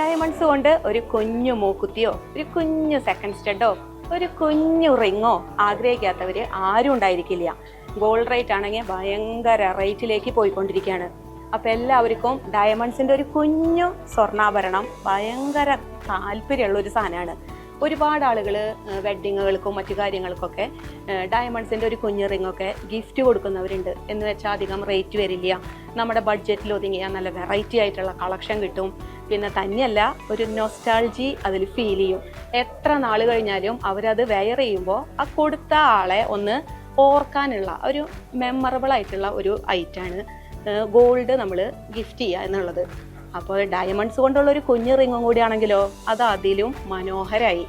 Diamonds കൊണ്ട് ഒരു കുഞ്ഞു മൂക്കുത്തിയോ ഒരു കുഞ്ഞു സെക്കൻഡ് സ്റ്റഡോ ഒരു കുഞ്ഞു റിങ്ങോ ആഗ്രഹിക്കാത്തവര് ആരും ഉണ്ടായിരിക്കില്ല. ഗോൾഡ് റേറ്റ് ആണെങ്കിൽ ഭയങ്കര റേറ്റിലേക്ക് പോയിക്കൊണ്ടിരിക്കുകയാണ്. അപ്പോൾ എല്ലാവർക്കും ഡയമണ്ട്സിന്റെ ഒരു കുഞ്ഞു സ്വർണാഭരണം ഭയങ്കര താല്പര്യമുള്ള ഒരു സാധനമാണ്. ഒരുപാട് ആളുകൾ വെഡ്ഡിങ്ങുകൾക്കും മറ്റു കാര്യങ്ങൾക്കൊക്കെ ഡയമണ്ട്സിന്റെ ഒരു കുഞ്ഞു റിങ്ങൊക്കെ ഗിഫ്റ്റ് കൊടുക്കുന്നവരുണ്ട്. എന്ന് വെച്ചാൽ അധികം റേറ്റ് വരില്ല. നമ്മുടെ ബഡ്ജറ്റിൽ ഒതുങ്ങിയ നല്ല വെറൈറ്റി ആയിട്ടുള്ള കളക്ഷൻ കിട്ടും. പിന്നെ തന്നെയല്ല ഒരു നൊസ്റ്റാൾജി അതിൽ ഫീൽ ചെയ്യും. എത്ര നാൾ കഴിഞ്ഞാലും അവരത് വെയർ ചെയ്യുമ്പോൾ ആ കൊടുത്ത ആളെ ഒന്ന് ഓർക്കാനുള്ള ഒരു മെമ്മറബിൾ ആയിട്ടുള്ള ഒരു ഐറ്റാണ് ഗോൾഡ് നമ്മൾ ഗിഫ്റ്റ് ചെയ്യുക എന്നുള്ളത്. അപ്പോൾ ഡയമണ്ട്സ് കൊണ്ടുള്ള ഒരു കുഞ്ഞു റിങ്ങും കൂടിയാണെങ്കിലോ അത് അതിലും മനോഹരമായി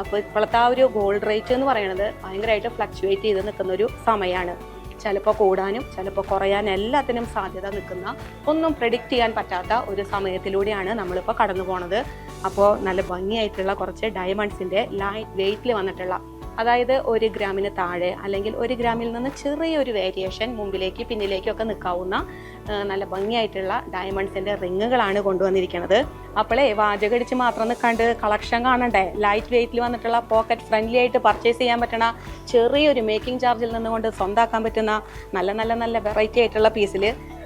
അപ്പോൾ ഇപ്പോഴത്തെ ആ ഒരു ഗോൾഡ് റേറ്റ് എന്ന് പറയുന്നത് ഭയങ്കരമായിട്ട് ഫ്ലക്ച്വേറ്റ് ചെയ്ത് നിൽക്കുന്ന ഒരു സമയമാണ്. ചിലപ്പോൾ കൂടാനും ചിലപ്പോൾ കുറയാനും എല്ലാത്തിനും സാധ്യത നിൽക്കുന്ന ഒന്നും പ്രെഡിക്റ്റ് ചെയ്യാൻ പറ്റാത്ത ഒരു സമയത്തിലൂടെയാണ് നമ്മളിപ്പോൾ കടന്നു പോണത് അപ്പോൾ നല്ല ഭംഗിയായിട്ടുള്ള കുറച്ച് ഡയമണ്ട്സിന്റെ ലൈറ്റ് വെയിറ്റിൽ വന്നിട്ടുള്ള അതായത് ഒരു ഗ്രാമിന് താഴെ അല്ലെങ്കിൽ ഒരു ഗ്രാമിൽ നിന്ന് ചെറിയൊരു വേരിയേഷൻ മുമ്പിലേക്ക് പിന്നിലേക്കൊക്കെ നിൽക്കാവുന്ന നല്ല ഭംഗിയായിട്ടുള്ള ഡയമണ്ട്സിന്റെ റിങ്ങുകളാണ് കൊണ്ടുവന്നിരിക്കുന്നത്. അപ്പോളേ വാചകടിച്ച് മാത്രം നിൽക്കാണ്ട് കളക്ഷൻ കാണണ്ടേ? ലൈറ്റ് വെയിറ്റിൽ വന്നിട്ടുള്ള പോക്കറ്റ് ഫ്രണ്ട്ലി ആയിട്ട് പർച്ചേസ് ചെയ്യാൻ പറ്റണ ചെറിയൊരു മേക്കിംഗ് ചാർജിൽ നിന്നുകൊണ്ട് സ്വന്താക്കാൻ പറ്റുന്ന നല്ല നല്ല നല്ല വെറൈറ്റി ആയിട്ടുള്ള പീസിൽ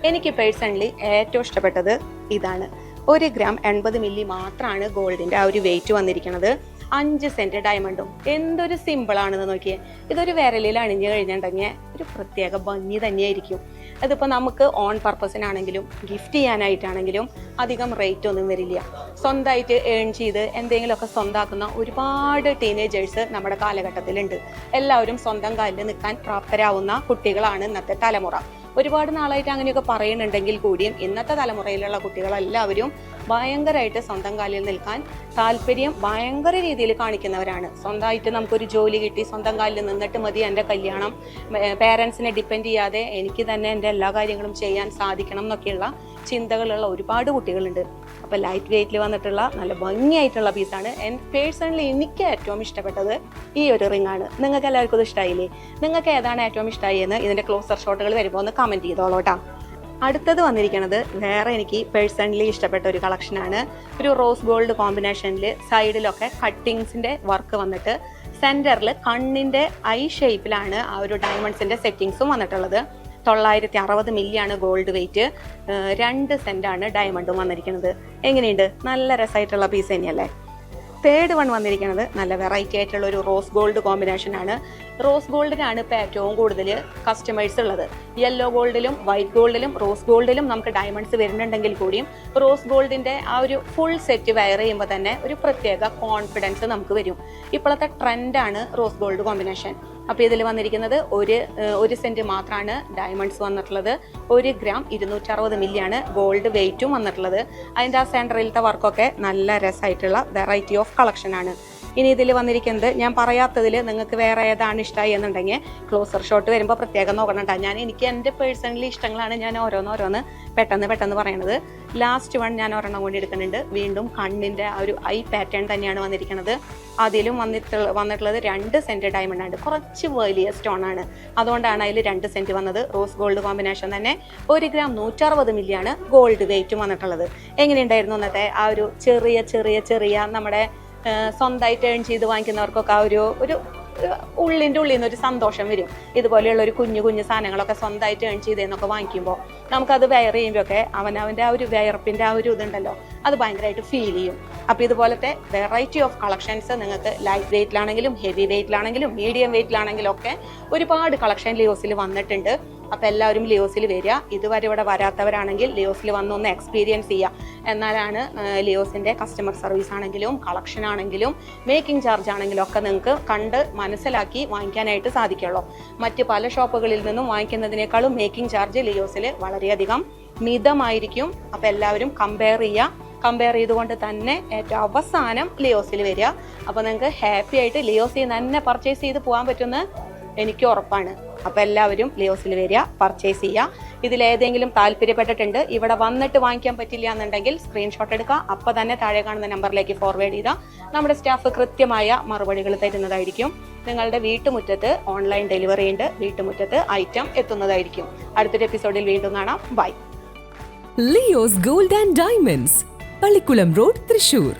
എനിക്ക് പേഴ്സണലി ഏറ്റവും ഇഷ്ടപ്പെട്ടത് ഇതാണ്. ഒരു ഗ്രാം എൺപത് മില്ലി മാത്രമാണ് ഗോൾഡിന്റെ ആ ഒരു വെയിറ്റ് വന്നിരിക്കുന്നത്. അഞ്ച് സെന്റ് ഡയമണ്ടും. എന്തൊരു സിമ്പിൾ ആണെന്ന് നോക്കിയേ. ഇതൊരു വിരലിൽ അണിഞ്ഞു കഴിഞ്ഞിട്ടുണ്ടെങ്കിൽ ഒരു പ്രത്യേക ഭംഗി തന്നെയായിരിക്കും. അതിപ്പോൾ നമുക്ക് ഓൺ പർപ്പസിനാണെങ്കിലും ഗിഫ്റ്റ് ചെയ്യാനായിട്ടാണെങ്കിലും അധികം റേറ്റ് ഒന്നും വരില്ല. സ്വന്തമായിട്ട് ഏൺ ചെയ്ത് എന്തെങ്കിലുമൊക്കെ സ്വന്തമാക്കുന്ന ഒരുപാട് ടീനേജേഴ്സ് നമ്മുടെ കാലഘട്ടത്തിലുണ്ട്. എല്ലാവരും സ്വന്തം കാലിൽ നിൽക്കാൻ പ്രാപ്തരാവുന്ന കുട്ടികളാണ് ഇന്നത്തെ തലമുറ. ഒരുപാട് നാളായിട്ട് അങ്ങനെയൊക്കെ പറയുന്നുണ്ടെങ്കിൽ കൂടിയും ഇന്നത്തെ തലമുറയിലുള്ള കുട്ടികളെല്ലാവരും ഭയങ്കരമായിട്ട് സ്വന്തം കാലിൽ നിൽക്കാൻ താല്പര്യം ഭയങ്കര രീതിയിൽ കാണിക്കുന്നവരാണ്. സ്വന്തമായിട്ട് നമുക്കൊരു ജോലി കിട്ടി സ്വന്തം കാലിൽ നിന്നിട്ട് മതി എന്റെ കല്യാണം. പേരൻസിനെ ഡിപ്പെൻഡ് ചെയ്യാതെ എനിക്ക് തന്നെ എന്റെ എല്ലാ കാര്യങ്ങളും ചെയ്യാൻ സാധിക്കണം എന്നൊക്കെയുള്ള ചിന്തകളുള്ള ഒരുപാട് കുട്ടികളുണ്ട്. അപ്പോൾ ലൈറ്റ് വെയിറ്റിൽ വന്നിട്ടുള്ള നല്ല ഭംഗിയായിട്ടുള്ള പീസാണ് ആൻഡ് പേഴ്സണലി എനിക്ക് ഏറ്റവും ഇഷ്ടപ്പെട്ടത് ഈ ഒരു റിംഗ് ആണ്. നിങ്ങൾക്ക് എല്ലാവർക്കും ഇത് ഇഷ്ടമായില്ലേ നിങ്ങൾക്ക് ഏതാണ് ഏറ്റവും ഇഷ്ടമായി എന്ന് ഇതിന്റെ ക്ലോസർ ഷോട്ടുകൾ വരുമ്പോൾ ഒന്ന് കമന്റ് ചെയ്തോളൂ കേട്ടോ. അടുത്തത് വന്നിരിക്കുന്നത് വേറെ എനിക്ക് പേഴ്സണലി ഇഷ്ടപ്പെട്ട ഒരു കളക്ഷനാണ് ഒരു റോസ് ഗോൾഡ് കോമ്പിനേഷനിൽ സൈഡിലൊക്കെ കട്ടിങ്സിന്റെ വർക്ക് വന്നിട്ട് സെന്ററിൽ കണ്ണിന്റെ ഐ ഷേപ്പിലാണ് ആ ഒരു ഡയമണ്ട്സിന്റെ സെറ്റിങ്സും വന്നിട്ടുള്ളത്. തൊള്ളായിരത്തി അറുപത് മില്ലിയാണ് ഗോൾഡ് വെയിറ്റ് രണ്ട് സെന്റാണ് ഡയമണ്ടും വന്നിരിക്കുന്നത് എങ്ങനെയുണ്ട്? നല്ല രസമായിട്ടുള്ള പീസ് തന്നെയല്ലേ? തേർഡ് വൺ വന്നിരിക്കുന്നത് നല്ല വെറൈറ്റി ആയിട്ടുള്ള ഒരു റോസ് ഗോൾഡ് കോമ്പിനേഷൻ ആണ്. റോസ് ഗോൾഡിനാണ് ഇപ്പോൾ ഏറ്റവും കൂടുതൽ കസ്റ്റമേഴ്സ് ഉള്ളത്. യെല്ലോ ഗോൾഡിലും വൈറ്റ് ഗോൾഡിലും റോസ് ഗോൾഡിലും നമുക്ക് ഡയമണ്ട്സ് വരുന്നുണ്ടെങ്കിൽ കൂടിയും റോസ് ഗോൾഡിന്റെ ആ ഒരു ഫുൾ സെറ്റ് വെയർ ചെയ്യുമ്പോൾ തന്നെ ഒരു പ്രത്യേക കോൺഫിഡൻസ് നമുക്ക് വരും. ഇപ്പോഴത്തെ ട്രെൻഡാണ് റോസ് ഗോൾഡ് കോമ്പിനേഷൻ അപ്പോൾ ഇതിൽ വന്നിരിക്കുന്നത് ഒരു ഒരു സെന്റ് മാത്രമാണ് ഡയമണ്ട്സ് വന്നിട്ടുള്ളത്. ഒരു ഗ്രാം ഇരുന്നൂറ്ററുപത് മില്ലിയാണ് ഗോൾഡ് വെയിറ്റും വന്നിട്ടുള്ളത്. അതിന്റെ ആ സെന്ററിലത്തെ വർക്കൊക്കെ നല്ല രസമായിട്ടുള്ള വെറൈറ്റി ഓഫ് കളക്ഷനാണ് ഇനി ഇതിൽ വന്നിരിക്കുന്നത് ഞാൻ പറയാത്തതിൽ നിങ്ങൾക്ക് വേറെ ഏതാണ് ഇഷ്ടമായി എന്നുണ്ടെങ്കിൽ ക്ലോസർ ഷോട്ട് വരുമ്പോൾ പ്രത്യേകം നോക്കണം. ഞാൻ എനിക്ക് എന്റെ പേഴ്സണലി ഇഷ്ടങ്ങളാണ് ഞാൻ ഓരോന്ന് ഓരോന്ന് പെട്ടെന്ന് പെട്ടെന്ന് പറയണത്. ലാസ്റ്റ് വൺ ഞാൻ ഒരെണ്ണം കൂടി എടുക്കുന്നുണ്ട്. വീണ്ടും കണ്ണിന്റെ ആ ഒരു ഐ പാറ്റേൺ തന്നെയാണ് വന്നിരിക്കുന്നത് അതിലും വന്നിട്ട് വന്നിട്ടുള്ളത് രണ്ട് സെന്റ് ഡയമണ്ട് ആണ്. കുറച്ച് വലിയ സ്റ്റോൺ ആണ്. അതുകൊണ്ടാണ് അതിൽ രണ്ട് സെന്റ് വന്നത്. റോസ് ഗോൾഡ് കോമ്പിനേഷൻ തന്നെ ഒരു ഗ്രാം നൂറ്ററുപത് മില്ലിയാണ് ഗോൾഡ് വെയിറ്റും വന്നിട്ടുള്ളത്. എങ്ങനെയുണ്ടായിരുന്നു അന്നത്തെ ആ ഒരു ചെറിയ ചെറിയ ചെറിയ നമ്മുടെ സ്വന്തമായിട്ട് ഏൺ ചെയ്ത് വാങ്ങിക്കുന്നവർക്കൊക്കെ ആ ഒരു ഒരു ഉള്ളിന്റെ ഉള്ളിൽ നിന്ന് ഒരു സന്തോഷം വരും. ഇതുപോലെയുള്ള ഒരു കുഞ്ഞു കുഞ്ഞു സാധനങ്ങളൊക്കെ സ്വന്തമായിട്ട് ഏൺ ചെയ്തെന്നൊക്കെ വാങ്ങിക്കുമ്പോൾ നമുക്കത് വെയർ ചെയ്യുമ്പോഴൊക്കെ അവനവന്റെ ആ ഒരു വിയർപ്പിന്റെ ആ ഒരു ഇതുണ്ടല്ലോ അത് ഭയങ്കരമായിട്ട് ഫീൽ ചെയ്യും. അപ്പോൾ ഇതുപോലത്തെ വെറൈറ്റി ഓഫ് കളക്ഷൻസ് നിങ്ങൾക്ക് ലൈറ്റ് വെയിറ്റിലാണെങ്കിലും ഹെവി വെയിറ്റിലാണെങ്കിലും മീഡിയം വെയിറ്റിലാണെങ്കിലും ഒക്കെ ഒരുപാട് കളക്ഷൻ ലിയോസിൽ വന്നിട്ടുണ്ട്. അപ്പോൾ എല്ലാവരും ലിയോസിൽ വരിക. ഇതുവരെ ഇവിടെ വരാത്തവരാണെങ്കിൽ ലിയോസിൽ വന്ന് ഒന്ന് എക്സ്പീരിയൻസ് ചെയ്യുക. എന്നാലാണ് ലിയോസിന്റെ കസ്റ്റമർ സർവീസ് ആണെങ്കിലും കളക്ഷൻ ആണെങ്കിലും മേക്കിംഗ് ചാർജ് ആണെങ്കിലും ഒക്കെ നിങ്ങൾക്ക് കണ്ട് മനസ്സിലാക്കി വാങ്ങിക്കാനായിട്ട് സാധിക്കുള്ളൂ. മറ്റ് പല ഷോപ്പുകളിൽ നിന്നും വാങ്ങിക്കുന്നതിനേക്കാളും മേക്കിംഗ് ചാർജ് ലിയോസിൽ വളരെയധികം മിതമായിരിക്കും. അപ്പോൾ എല്ലാവരും കമ്പയർ ചെയ്യുക. കമ്പയർ ചെയ്തുകൊണ്ട് തന്നെ ഏറ്റവും അവസാനം ലിയോസിൽ വരിക. അപ്പോൾ നിങ്ങൾക്ക് ഹാപ്പി ആയിട്ട് ലിയോസിൽ നിന്ന് തന്നെ പർച്ചേസ് ചെയ്ത് പോകാൻ പറ്റുമെന്ന് എനിക്ക് ഉറപ്പാണ്. അപ്പോൾ എല്ലാവരും ലിയോസിൽ വരിക പർച്ചേസ് ചെയ്യുക. ഇതിലേതെങ്കിലും താല്പര്യപ്പെട്ടിട്ടുണ്ട് ഇവിടെ വന്നിട്ട് വാങ്ങിക്കാൻ പറ്റില്ല എന്നുണ്ടെങ്കിൽ സ്ക്രീൻഷോട്ട് എടുക്കുക. അപ്പോൾ തന്നെ താഴെ കാണുന്ന നമ്പറിലേക്ക് ഫോർവേഡ് ചെയ്താൽ നമ്മുടെ സ്റ്റാഫ് കൃത്യമായ മറുപടികൾ തരുന്നതായിരിക്കും. നിങ്ങളുടെ വീട്ടുമുറ്റത്ത് ഓൺലൈൻ ഡെലിവറി ഉണ്ട്. വീട്ടുമുറ്റത്ത് ഐറ്റം എത്തുന്നതായിരിക്കും. അടുത്തൊരു എപ്പിസോഡിൽ വീണ്ടും കാണാം. Bye Leo's gold and diamonds Pallikulam road Thrissur